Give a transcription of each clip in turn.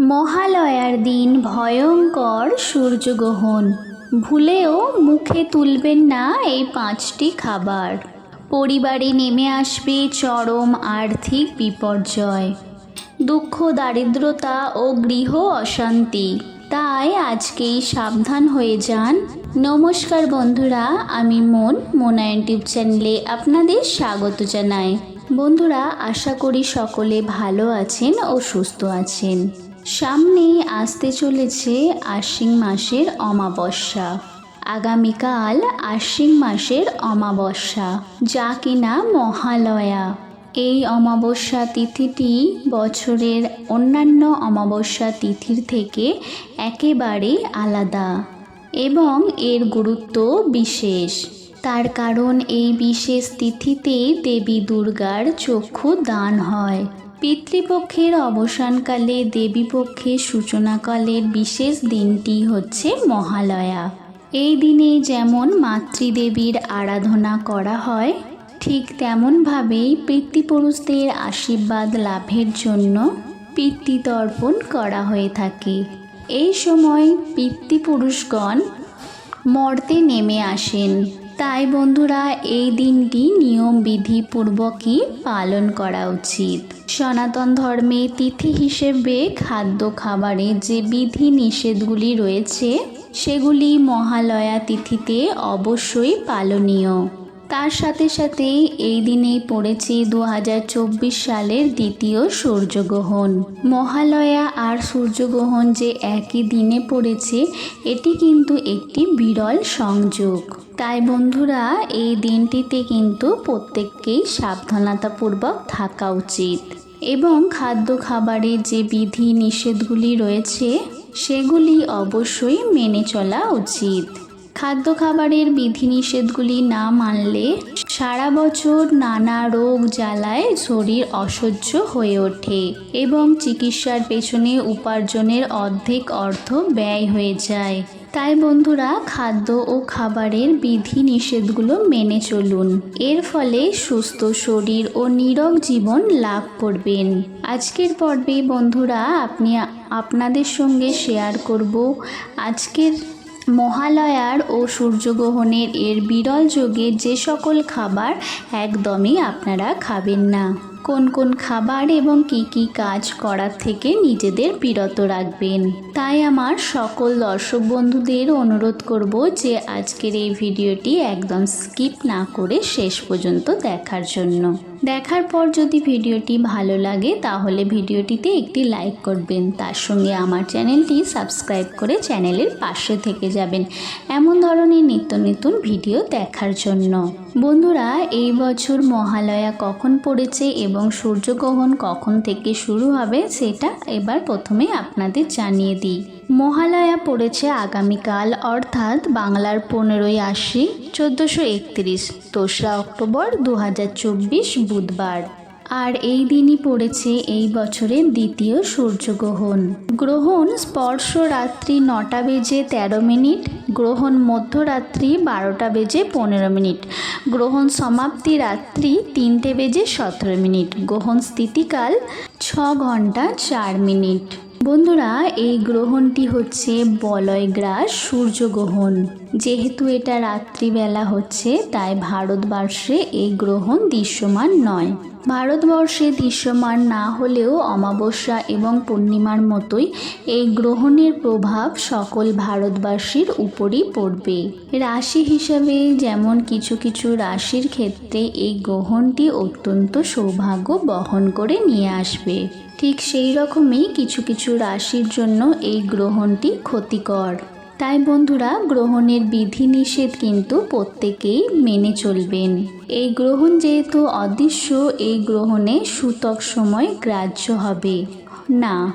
মহালয়ার দিন ভয়ঙ্কর সূর্যগ্রহণ। ভুলেও মুখে তুলবেন না এই পাঁচটি খাবার। পরিবারে নেমে আসবে চরম আর্থিক বিপর্যয়। দুঃখ, দারিদ্রতা ও গৃহ অশান্তি। তাই আজকেই সাবধান হয়ে যান। নমস্কার বন্ধুরা, আমি মন। মোনা ইউটিউব চ্যানেলে আপনাদের স্বাগত জানাই। বন্ধুরা, আশা করি সকলে ভালো আছেন ও সুস্থ আছেন। সামনেই আসতে চলেছে আশ্বিন মাসের অমাবস্যা। আগামীকাল আশ্বিন মাসের অমাবস্যা, যা কিনা মহালয়া। এই অমাবস্যা তিথিটি বছরের অন্যান্য অমাবস্যা তিথির থেকে একেবারে আলাদা এবং এর গুরুত্ব বিশেষ। তার কারণ এই বিশেষ তিথিতে দেবী দুর্গার চক্ষু দান হয়। পিতৃপক্ষের অবসানকালে দেবীপক্ষের সূচনাকালের বিশেষ দিনটি হচ্ছে মহালয়া। এই দিনে যেমন মাতৃদেবীর আরাধনা করা হয়, ঠিক তেমনভাবেই পিতৃপুরুষদের আশীর্বাদ লাভের জন্য পিতৃতর্পণ করা হয়ে থাকে। এই সময় পিতৃপুরুষগণ মর্তে নেমে আসেন। তাই বন্ধুরা, এই দিনটি নিয়ম বিধিপূর্বকই পালন করা উচিত। সনাতন ধর্মে তিথি হিসেবে খাদ্য খাবারে যে বিধি নিষেধগুলি রয়েছে, সেগুলি মহালয়া তিথিতে অবশ্যই পালনীয়। তার সাথে সাথে এই দিনেই পড়েছে দু হাজার চব্বিশ সালের দ্বিতীয় সূর্যগ্রহণ। মহালয়া আর সূর্যগ্রহণ যে একই দিনে পড়েছে, এটি কিন্তু একটি বিরল সংযোগ। তাই বন্ধুরা, এই দিনটিতে কিন্তু প্রত্যেককেই সাবধানতাপূর্বক থাকা উচিত। এবং খাদ্য খাবারের যে বিধি নিষেধগুলি রয়েছে, সেগুলি অবশ্যই মেনে চলা উচিত। খাদ্য খাবারের বিধিনিষেধগুলি না মানলে সারা বছর নানা রোগ জ্বালায় শরীর অসহ্য হয়ে ওঠে এবং চিকিৎসার পেছনে উপার্জনের অর্ধেক অর্থ ব্যয় হয়ে যায়। তাই বন্ধুরা খাদ্য ও খাবারের বিধি নিষেধগুলো মেনে চলুন। এর ফলে সুস্থ শরীর ও নীরব জীবন লাভ করবেন। আজকের পর্বে বন্ধুরা আপনি আপনাদের সঙ্গে শেয়ার করব আজকের মহালয়ার ও সূর্যগ্রহণের এর বিরল যোগে যে সকল খাবার একদমই আপনারা খাবেন না। কোন কোন খাবার এবং কি কি কাজ করার থেকে নিজেদের বিরত রাখবেন। তাই আমার সকল দর্শক বন্ধুদের অনুরোধ করব যে আজকের এই ভিডিওটি একদম স্কিপ না করে শেষ পর্যন্ত দেখার জন্য। দেখার পর যদি ভিডিওটি ভালো লাগে তাহলে ভিডিওটিতে একটি লাইক করবেন। তার সঙ্গে আমার চ্যানেলটি সাবস্ক্রাইব করে চ্যানেলের পাশে থেকে যাবেন। এমন ধরনের নিত্য নতুন ভিডিও দেখার জন্য। বন্ধুরা, এই বছর মহালয়া কখন পড়েছে সূর্যগ্রহণ কখন থেকে শুরু হবে সেটা এবার প্রথমে আপনাদের জানিয়ে দিই। মহালয়া পড়েছে আগামীকাল, অর্থাৎ বাংলার পনেরোই আশি চোদ্দোশো একত্রিশ, দোসরা অক্টোবর দু হাজার চব্বিশ বুধবার। আর এই দিনই পড়েছে এই বছরের দ্বিতীয় সূর্যগ্রহণ। গ্রহণ স্পর্শ রাত্রি নটা বেজে তেরো মিনিট, গ্রহণ মধ্যরাত্রি বারোটা বেজে পনেরো মিনিট, গ্রহণ সমাপ্তি রাত্রি তিনটে বেজে সতেরো মিনিট, গ্রহণ স্থিতিকাল ছ ঘণ্টা চার মিনিট। বন্ধুরা, এই গ্রহণটি হচ্ছে বলয় গ্রাস সূর্যগ্রহণ। যেহেতু এটা রাত্রিবেলা হচ্ছে, তাই ভারতবর্ষে এই গ্রহণ দৃশ্যমান নয়। ভারতবর্ষে দৃশ্যমান না হলেও অমাবস্যা এবং পূর্ণিমার মতোই এই গ্রহণের প্রভাব সকল ভারতবাসীর উপরই পড়বে। রাশি হিসাবে যেমন কিছু কিছু রাশির ক্ষেত্রে এই গ্রহণটি অত্যন্ত সৌভাগ্য বহন করে নিয়ে আসবে। ঠিক সেই রকমই কিছু কিছু রাশির জন্য এই গ্রহণটি ক্ষতিকর। তাই বন্ধুরা, গ্রহণের বিধিনিষেধ কিন্তু প্রত্যেকেই মেনে চলবেন। এই গ্রহণ যেহেতু অদৃশ্য, এই গ্রহণে সূতক সময় গ্রাহ্য হবে। না,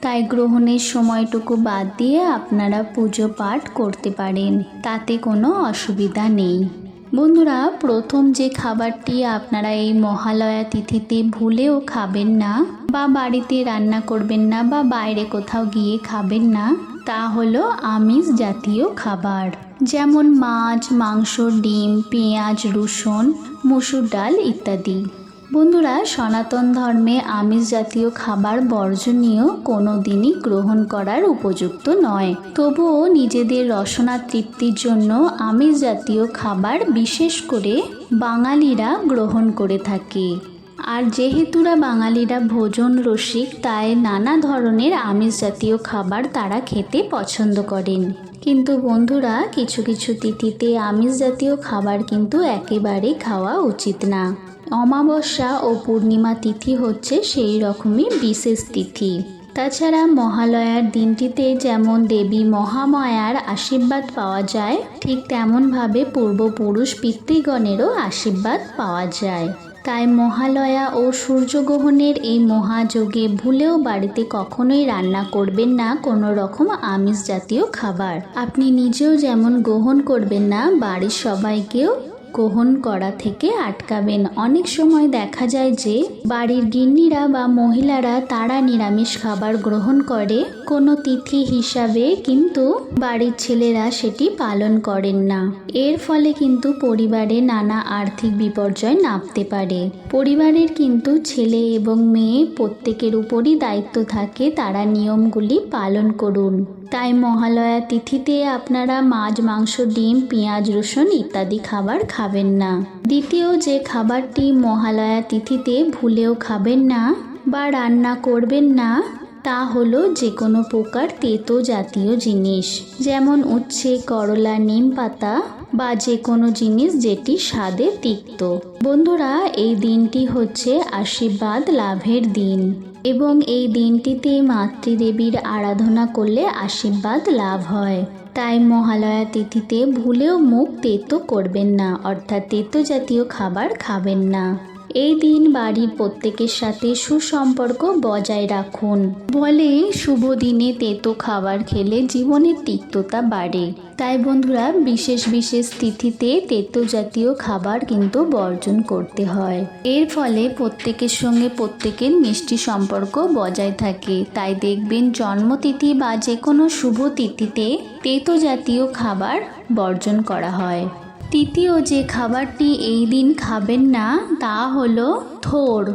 তাই গ্রহণের সময়টুকু বাদ দিয়ে আপনারা পুজো পাঠ করতে পারেন, তাতে কোনো অসুবিধা নেই। বন্ধুরা, প্রথম যে খাবারটি আপনারা এই মহালয়া তিথিতে ভুলেও খাবেন না, বা বাড়িতে রান্না করবেন না, বা বাইরে কোথাও গিয়ে খাবেন না তা হলো আমিষ জাতীয় খাবার, যেমন মাছ, মাংস, ডিম, পেঁয়াজ, রসুন, মসুর ডাল ইত্যাদি। বন্ধুরা, সনাতন ধর্মে আমিষ জাতীয় খাবার বর্জনীয় কোনো দিনই গ্রহণ করার উপযুক্ত নয়। তবুও নিজেদের রসনা তৃপ্তির জন্য আমিষ জাতীয় খাবার বিশেষ করে বাঙালিরা গ্রহণ করে থাকে। আর যেহেতুরা বাঙালিরা ভোজন রসিক, তাই নানা ধরনের আমিষ জাতীয় খাবার তারা খেতে পছন্দ করেন। কিন্তু বন্ধুরা, কিছু কিছু তিথিতে আমিষ জাতীয় খাবার কিন্তু একেবারেই খাওয়া উচিত না। অমাবস্যা ও পূর্ণিমা তিথি হচ্ছে সেই রকমই বিশেষ তিথি। তাছাড়া মহালয়ার দিনটিতে যেমন দেবী মহামায়ার আশীর্বাদ পাওয়া যায়, ঠিক তেমনভাবে পূর্বপুরুষ পিতৃগণেরও আশীর্বাদ পাওয়া যায়। তাই মহালয়া ও সূর্যগ্রহণের এই মহাযোগে ভুলেও বাড়িতে কখনোই রান্না করবেন না কোনো রকম আমিষ জাতীয় খাবার। আপনি নিজেও যেমন গ্রহণ করবেন না, বাড়ির সবাইকেও গ্রহণ করা থেকে আটকাবেন। অনেক সময় দেখা যায় যে, বাড়ির গিন্নিরা বা মহিলারা তারা নিরামিষ খাবার গ্রহণ করে কোনো তিথি হিসাবে, কিন্তু বাড়ির ছেলেরা সেটি পালন করেন না। এর ফলে কিন্তু পরিবারে নানা আর্থিক বিপর্যয় নামতে পারে। পরিবারের কিন্তু ছেলে এবং মেয়ে প্রত্যেকের উপরই দায়িত্ব থাকে, তারা নিয়মগুলি পালন করুন। তাই মহালয়া তিথিতে আপনারা মাছ, মাংস, ডিম, পেঁয়াজ, রসুন ইত্যাদি খাবার খাবেন না। দ্বিতীয় যে খাবারটি মহালয়া তিথিতে ভুলেও খাবেন না বা রান্না করবেন না, তা হলো যে কোনো প্রকার তেতো জাতীয় জিনিস, যেমন উচ্ছে, করলা, নিম পাতা বা যে কোনো জিনিস যেটি স্বাদে তিক্ত। বন্ধুরা, এই দিনটি হচ্ছে আশীর্বাদ লাভের দিন। এবং এই দিনটিতে মাতৃদেবীর আরাধনা করলে আশীর্বাদ লাভ হয়। তাই মহালয়া তিথিতে ভুলেও মুখ তেতো করবেন না, অর্থাৎ তেতো জাতীয় খাবার খাবেন না। এই দিন বাড়ির প্রত্যেকের সাথে সুসম্পর্ক বজায় রাখুন। বলে, শুভ দিনে তেতো খাবার খেলে জীবনের তিক্ততা বাড়ে। তাই বন্ধুরা, বিশেষ বিশেষ তিথিতে তেতো জাতীয় খাবার কিন্তু বর্জন করতে হয়। এর ফলে প্রত্যেকের সঙ্গে প্রত্যেকের মিষ্টি সম্পর্ক বজায় থাকে। তাই দেখবেন, জন্মতিথি বা যে কোনো শুভ তিথিতে তেতো জাতীয় খাবার বর্জন করা হয়। তৃতীয় যে খাবারটি এই দিন খাবেন না, তা হলো থোর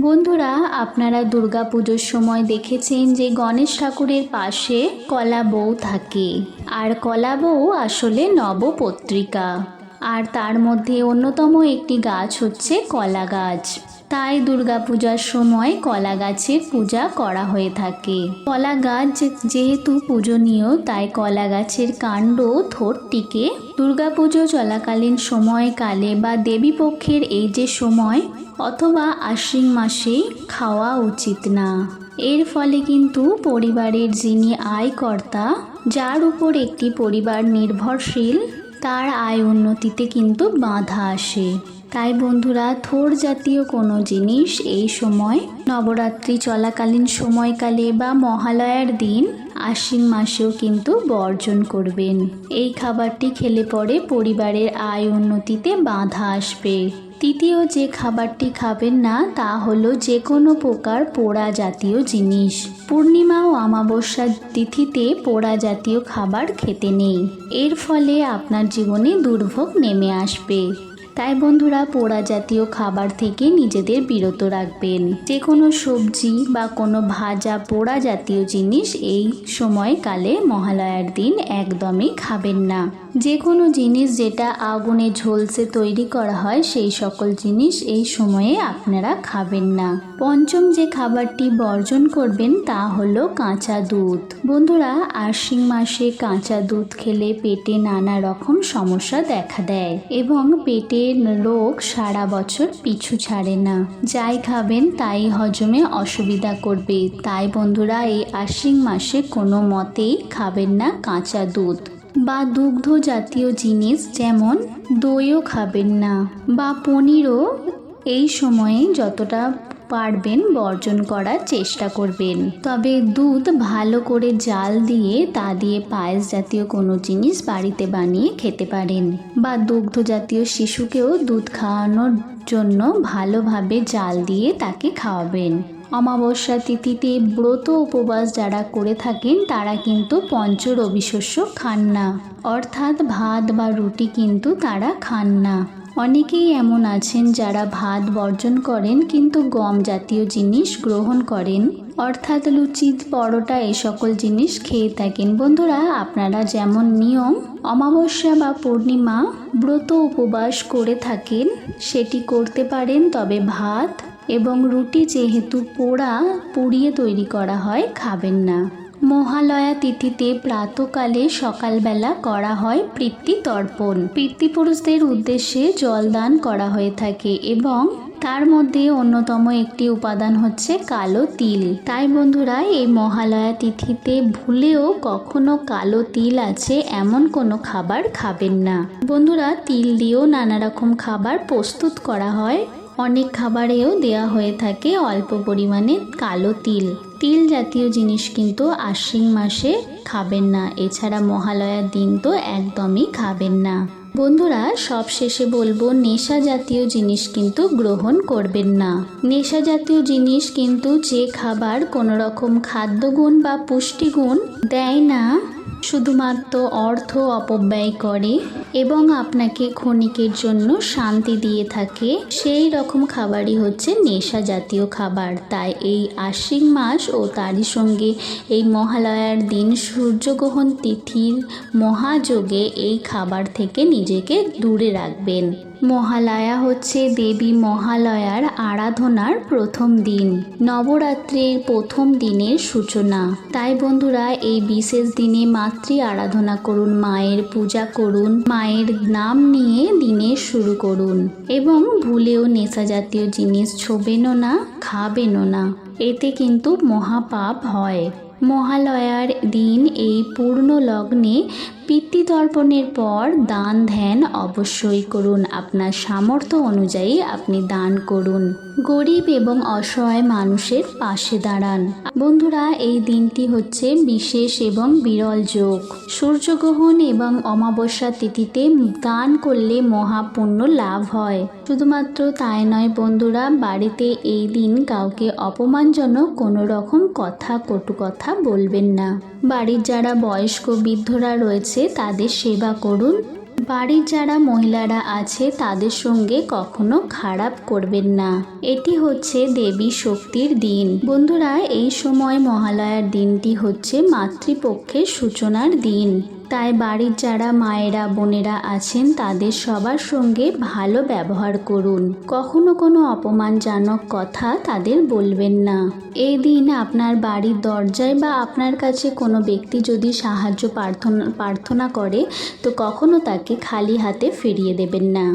বন্ধুরা, আপনারা দুর্গা পুজোর সময় দেখেছেন যে গণেশ ঠাকুরের পাশে কলা বউ থাকে। আর কলা বউ আসলে নবপত্রিকা। আর তার মধ্যে অন্যতম একটি গাছ হচ্ছে কলা গাছ। তাই দুর্গাপূজার সময় কলা গাছের পূজা করা হয়ে থাকে। কলা গাছ যেহেতু পূজনীয়, তাই কলা গাছের কাণ্ড থোরটিকে দুর্গাপুজো চলাকালীন সময়কালে বা দেবীপক্ষের এই যে সময়, অথবা আশ্বিন মাসে খাওয়া উচিত না। এর ফলে কিন্তু পরিবারের যিনি আয়কর্তা, যার উপর একটি পরিবার নির্ভরশীল, তার আয় উন্নতিতে কিন্তু বাধা আসে। তাই বন্ধুরা, থোর জাতীয় কোনো জিনিস এই সময়, নবরাত্রি চলাকালীন সময়কালে বা মহালয়ার দিন আশ্বিন মাসেও কিন্তু বর্জন করবেন। এই খাবারটি খেলে পরে পরিবারের আয় উন্নতিতে বাধা আসবে। তৃতীয়, যে খাবারটি খাবেন না, তা হলো যে কোনো প্রকার পোড়া জাতীয় জিনিস। পূর্ণিমা ও অমাবস্যা তিথিতে পোড়া জাতীয় খাবার খেতে নেই। এর ফলে আপনার জীবনে দুর্ভোগ নেমে আসবে। তাই বন্ধুরা পোড়া জাতীয় খাবার থেকে নিজেদের বিরত রাখবেন। যে কোনো সবজি বা কোনো ভাজা পোড়া জাতীয় জিনিস এই সময়কালে মহালয়ার দিন একদমই খাবেন না। যে কোনো জিনিস যেটা আগুনে ঝলসে তৈরি করা হয়, সেই সকল জিনিস এই সময়ে আপনারা খাবেন না। পঞ্চম যে খাবারটি বর্জন করবেন, তা হলো কাঁচা দুধ। বন্ধুরা, আশ্বিন মাসে কাঁচা দুধ খেলে পেটে নানা রকম সমস্যা দেখা দেয় এবং পেটের রোগ সারা বছর পিছু ছাড়ে না। যাই খাবেন, তাই হজমে অসুবিধা করবে। তাই বন্ধুরা, এই আশ্বিন মাসে কোনো মতেই খাবেন না কাঁচা দুধ। বা দুগ্ধ জাতীয় জিনিস যেমন দইও খাবেন না বা পনিরও এই সময়ে যতটা পারবেন বর্জন করার চেষ্টা করবেন। তবে দুধ ভালো করে জাল দিয়ে তা দিয়ে পায়েস জাতীয় কোনো জিনিস বাড়িতে বানিয়ে খেতে পারেন বা দুগ্ধ জাতীয় শিশুকেও দুধ খাওয়ানোর জন্য ভালোভাবে জাল দিয়ে তাকে খাওয়াবেন। অমাবস্যা তিথিতে ব্রত উপবাস যারা করে থাকেন, তারা কিন্তু পঞ্চ রবিশস্য খান না। অর্থাৎ ভাত বা রুটি কিন্তু তারা খান না। অনেকেই এমন আছেন যারা ভাত বর্জন করেন কিন্তু গম জাতীয় জিনিস গ্রহণ করেন। অর্থাৎ লুচি পরোটা এই সকল জিনিস খেয়ে থাকেন। বন্ধুরা, আপনারা যেমন নিয়ম, অমাবস্যা বা পূর্ণিমা ব্রত উপবাস করে থাকেন, সেটি করতে পারেন, তবে ভাত এবং রুটি যেহেতু পোড়া, পুড়িয়ে তৈরি করা হয়, খাবেন না। মহালয়া তিথিতে প্রাতকালে সকালবেলা করা হয় পিতৃ তর্পণ। পিতৃপুরুষদের উদ্দেশ্যে জলদান করা হয়ে থাকে এবং তার মধ্যে অন্যতম একটি উপাদান হচ্ছে কালো তিল। তাই বন্ধুরা, এই মহালয়া তিথিতে ভুলেও কখনো কালো তিল আছে, এমন কোনো খাবার খাবেন না। বন্ধুরা, তিল দিয়েও নানা রকম খাবার প্রস্তুত করা হয়। অনেক খাবারেও দেয়া হয়ে থাকে অল্প পরিমাণে কালো তিল। তিল জাতীয় জিনিস কিন্তু আশ্বিন মাসে খাবেন না। এছাড়া মহালয়ার দিন তো একদমই খাবেন না। বন্ধুরা সব শেষে বলব, নেশা জাতীয় জিনিস কিন্তু গ্রহণ করবেন না। নেশা জাতীয় জিনিস কিন্তু যে খাবার কোনো রকম খাদ্যগুণ বা পুষ্টিগুণ দেয় না শুধুমাত্র অর্থ অপব্যয় করে এবং আপনাকে ক্ষণিকের জন্য শান্তি দিয়ে থাকে, সেই রকম খাবারই হচ্ছে নেশা জাতীয় খাবার। তাই এই আশ্বিন মাস ও তারই সঙ্গে এই মহালয়ার দিন সূর্যগ্রহণ তিথির মহাযোগে এই খাবার থেকে নিজেকে দূরে রাখবেন। মহালয়া হচ্ছে দেবী মহালয়ার আরাধনার প্রথম দিন। নবরাত্রির প্রথম দিনের সূচনা। তাই বন্ধুরা, এই বিশেষ দিনে মাতৃ আরাধনা করুন, মায়ের পূজা করুন, মায়ের নাম নিয়ে দিনের শুরু করুন। এবং ভুলেও নেশা জাতীয় জিনিস ছোবেনও না, খাবেনও না। এতে কিন্তু মহাপাপ হয়। মহালয়ার দিন এই পূর্ণ লগ্নে পিতৃতর্পণের পর দান ধ্যান অবশ্যই করুন। আপনার সামর্থ্য অনুযায়ী আপনি দান করুন। গরিব এবং অসহায় মানুষের পাশে দাঁড়ান। বন্ধুরা, এই দিনটি হচ্ছে বিশেষ এবং বিরল যোগ। সূর্যগ্রহণ এবং অমাবস্যা তিথিতে দান করলে মহাপুণ্য লাভ হয়। শুধুমাত্র তাই নয় বন্ধুরা, বাড়িতে এই দিন কাউকে অপমানজনক কোনো রকম কথা কটু কথা বলবেন না। বাড়ির যারা বয়স্ক বৃদ্ধরা রয়েছে তাদের সেবা করুন। বাড়ির যারা মহিলারা আছে, তাদের সঙ্গে কখনো খারাপ করবেন না। এটি হচ্ছে দেবী শক্তির দিন। বন্ধুরা, এই সময় মহালয়ার দিনটি হচ্ছে মাতৃপক্ষের সূচনার দিন। তাই বাড়ির যারা মায়েরা, বোনেরা আছেন, তাদের সবার সঙ্গে ভালো ব্যবহার করুন। কখনো কোনো অপমানজনক কথা তাদের বলবেন না। এই দিন আপনার বাড়ির দরজায় বা আপনার কাছে কোনো ব্যক্তি যদি সাহায্য প্রার্থনা প্রার্থনা করে, তো কখনো তাকে খালি হাতে ফিরিয়ে দেবেন না।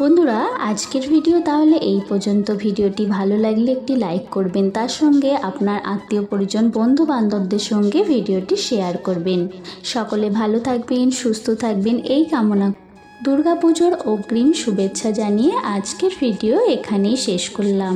বন্ধুরা, আজকের ভিডিও তাহলে এই পর্যন্ত। ভিডিওটি ভালো লাগলে একটি লাইক করবেন, তার সঙ্গে আপনার আত্মীয় পরিজন বন্ধু বান্ধবদের সঙ্গে ভিডিওটি শেয়ার করবেন। সকলে ভালো থাকবেন, সুস্থ থাকবেন, এই কামনা। দুর্গা পুজোর অগ্রিম শুভেচ্ছা জানিয়ে আজকের ভিডিও এখানেই শেষ করলাম।